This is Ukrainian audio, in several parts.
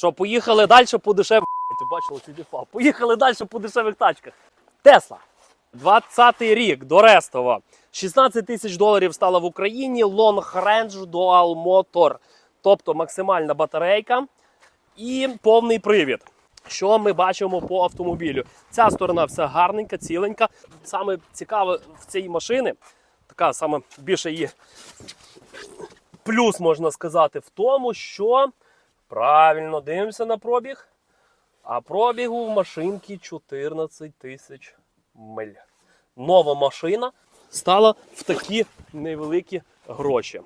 Що, поїхали далі по дешевих. Ти бачила цю. Поїхали далі по дешевих тачках. Тесла. 20-й рік до Рестова. 16 тисяч доларів стала в Україні Long Range Dual Motor. Тобто максимальна батарейка і повний привід. Що ми бачимо по автомобілю? Ця сторона вся гарненька, ціленька. Саме цікаве в цій машини, така саме більше її плюс можна сказати, в тому, що правильно дивимося на пробіг. А пробігу в машинки 14 тисяч миль. Нова машина стала в такі невеликі гроші.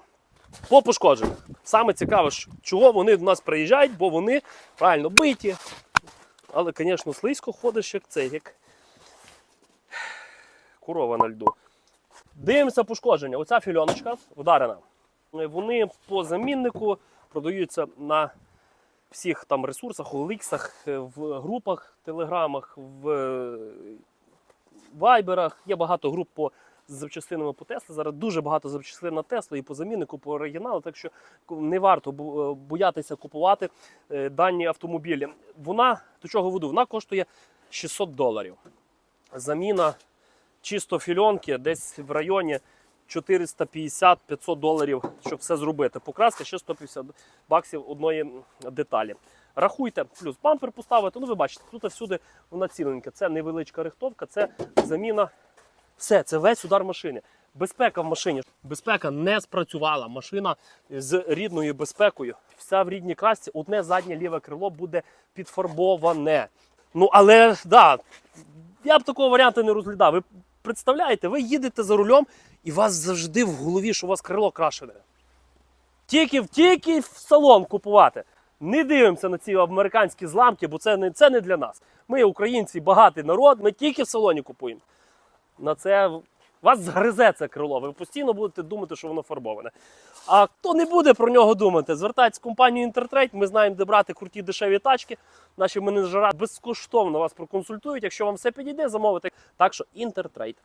По пошкодженнях. Саме цікаве, чого вони до нас приїжджають, бо вони правильно биті. Але, звісно, слизько ходиш, як цей, як корова на льду. Дивимося пошкодження. Оця фільоночка вдарена. Вони по заміннику продаються на всіх там ресурсах, у ліксах, в групах, телеграмах, в е, вайберах. Є багато груп по запчастинами по Теслі. Зараз дуже багато запчастин на Теслу і по заміннику, по оригіналу. Так що не варто е, боятися купувати е, дані автомобілі. Вона до чого веду? Вона коштує 600 доларів. Заміна чисто фільонки десь в районі 450-500 доларів, щоб все зробити. Покраска ще 150 баксів одної деталі. Рахуйте, плюс бампер поставити. Ну, ви бачите, тут всюди вона ціленька. Це невеличка рихтовка, це заміна. Все, це весь удар машини. Безпека в машині. Безпека не спрацювала. Машина з рідною безпекою. Вся в рідній касті. Одне заднє ліве крило буде підфарбоване. Ну, але да, я б такого варіанту не розглядав. Ви представляєте, ви їдете за рулем, і вас завжди в голові, що у вас крило крашене. Тільки, тільки в салон купувати. Не дивимося на ці американські зламки, бо це не, це не для нас. Ми, українці, багатий народ, ми тільки в салоні купуємо. На це вас згризе це крило. Ви постійно будете думати, що воно фарбоване. А хто не буде про нього думати, звертайтесь компанію Інтертрейд, Ми знаємо, де брати круті дешеві тачки. Наші менеджера безкоштовно вас проконсультують. Якщо вам все підійде, замовити. Так що Intertrade.